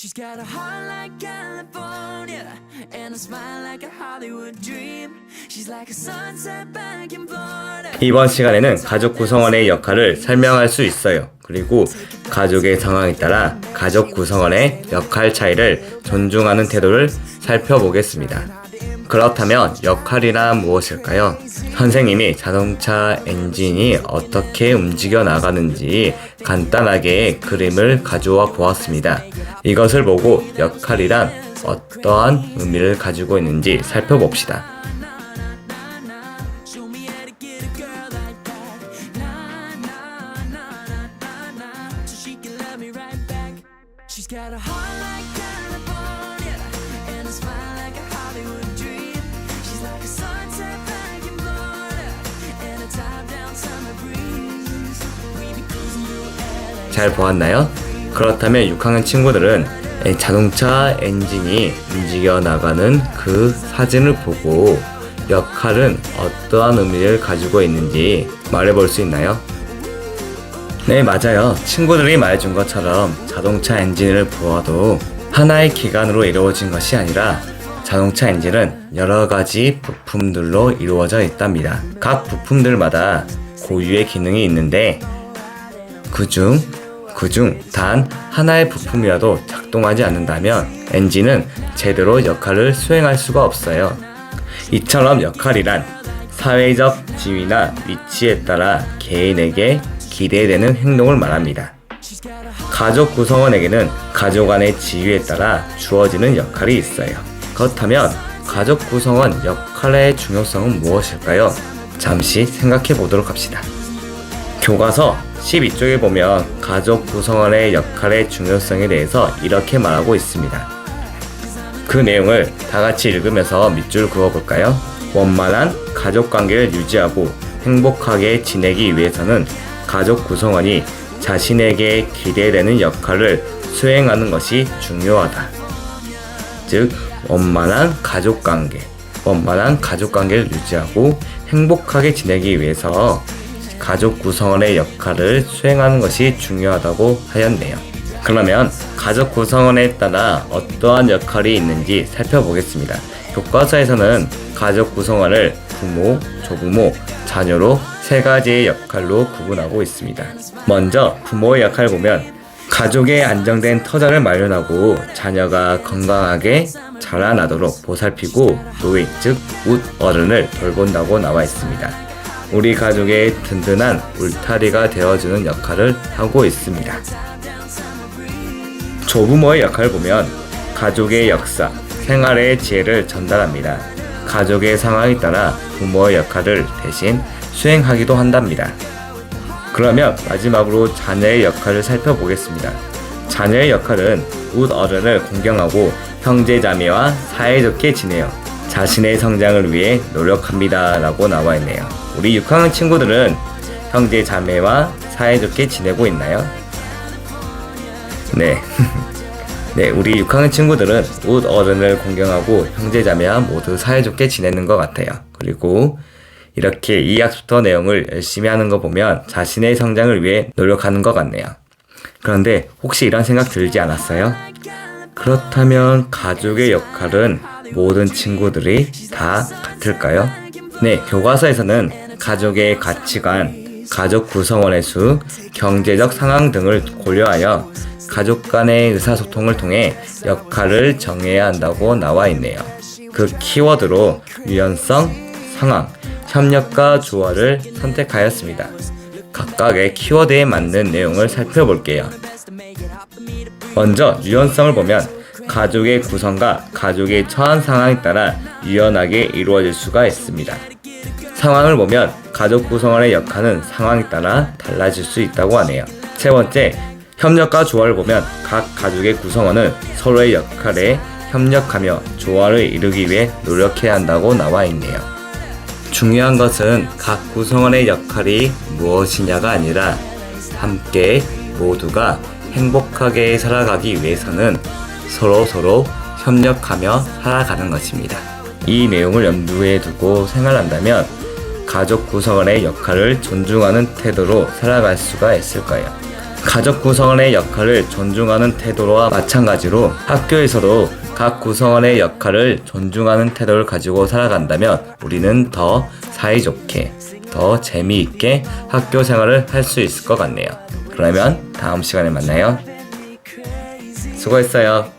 She's got a heart like California and a smile like a Hollywood dream. She's like a sunset back in Florida. 이번 시간에는 가족 구성원의 역할을 설명할 수 있어요. 그리고 가족의 상황에 따라 가족 구성원의 역할 차이를 존중하는 태도를 살펴보겠습니다. 그렇다면 역할이란 무엇일까요? 선생님이 자동차 엔진이 어떻게 움직여 나가는지 간단하게 그림을 가져와 보았습니다. 이것을 보고 역할이란 어떠한 의미를 가지고 있는지 살펴봅시다. 잘 보았나요? 그렇다면 6학년 친구들은 이 자동차 엔진이 움직여 나가는 그 사진을 보고 역할은 어떠한 의미를 가지고 있는지 말해볼 수 있나요? 네, 맞아요. 친구들이 말해준 것처럼 자동차 엔진을 보아도 하나의 기관으로 이루어진 것이 아니라 자동차 엔진은 여러 가지 부품들로 이루어져 있답니다. 각 부품들마다 고유의 기능이 있는데 그중 그중 단 하나의 부품이라도 작동하지 않는다면 엔진은 제대로 역할을 수행할 수가 없어요. 이처럼 역할이란 사회적 지위나 위치에 따라 개인에게 기대되는 행동을 말합니다. 가족 구성원에게는 가족 안의 지위에 따라 주어지는 역할이 있어요. 그렇다면 가족 구성원 역할의 중요성은 무엇일까요? 잠시 생각해 보도록 합시다. 교과서 12쪽에 보면 가족 구성원의 역할의 중요성에 대해서 이렇게 말하고 있습니다. 그 내용을 다 같이 읽으면서 밑줄 그어볼까요? 원만한 가족 관계를 유지하고 행복하게 지내기 위해서는 가족 구성원이 자신에게 기대되는 역할을 수행하는 것이 중요하다. 즉, 원만한 가족 관계, 원만한 가족 관계를 유지하고 행복하게 지내기 위해서 가족 구성원의 역할을 수행하는 것이 중요하다고 하였네요. 그러면 가족 구성원에 따라 어떠한 역할이 있는지 살펴보겠습니다. 교과서에서는 가족 구성원을 부모, 조부모, 자녀로 세 가지의 역할로 구분하고 있습니다. 먼저 부모의 역할을 보면 가족의 안정된 터전을 마련하고 자녀가 건강하게 자라나도록 보살피고 노인 즉 웃 어른을 돌본다고 나와 있습니다. 우리 가족의 든든한 울타리가 되어주는 역할을 하고 있습니다. 조부모의 역할을 보면 가족의 역사, 생활의 지혜를 전달합니다. 가족의 상황에 따라 부모의 역할을 대신 수행하기도 한답니다. 그러면 마지막으로 자녀의 역할을 살펴보겠습니다. 자녀의 역할은 웃 어른을 공경하고 형제 자매와 사이좋게 지내요. 자신의 성장을 위해 노력합니다. 라고 나와 있네요. 우리 6학년 친구들은 형제 자매와 사이좋게 지내고 있나요? 네. 네, 우리 6학년 친구들은 웃 어른을 공경하고 형제 자매와 모두 사이좋게 지내는 것 같아요. 그리고 이렇게 이 학습터 내용을 열심히 하는 거 보면 자신의 성장을 위해 노력하는 것 같네요. 그런데 혹시 이런 생각 들지 않았어요? 그렇다면 가족의 역할은 모든 친구들이 다 같을까요? 네, 교과서에서는 가족의 가치관, 가족 구성원의 수, 경제적 상황 등을 고려하여 가족 간의 의사소통을 통해 역할을 정해야 한다고 나와 있네요. 그 키워드로 유연성, 상황, 협력과 조화를 선택하였습니다. 각각의 키워드에 맞는 내용을 살펴볼게요. 먼저 유연성을 보면 가족의 구성과 가족의 처한 상황에 따라 유연하게 이루어질 수가 있습니다. 상황을 보면 가족 구성원의 역할은 상황에 따라 달라질 수 있다고 하네요. 세 번째, 협력과 조화를 보면 각 가족의 구성원은 서로의 역할에 협력하며 조화를 이루기 위해 노력해야 한다고 나와 있네요. 중요한 것은 각 구성원의 역할이 무엇이냐가 아니라 함께 모두가 행복하게 살아가기 위해서는 서로 서로 협력하며 살아가는 것입니다. 이 내용을 염두에 두고 생활한다면 가족 구성원의 역할을 존중하는 태도로 살아갈 수가 있을 거예요. 가족 구성원의 역할을 존중하는 태도와 마찬가지로 학교에서도 각 구성원의 역할을 존중하는 태도를 가지고 살아간다면 우리는 더 사이좋게, 더 재미있게 학교 생활을 할 수 있을 것 같네요. 그러면 다음 시간에 만나요. 수고했어요.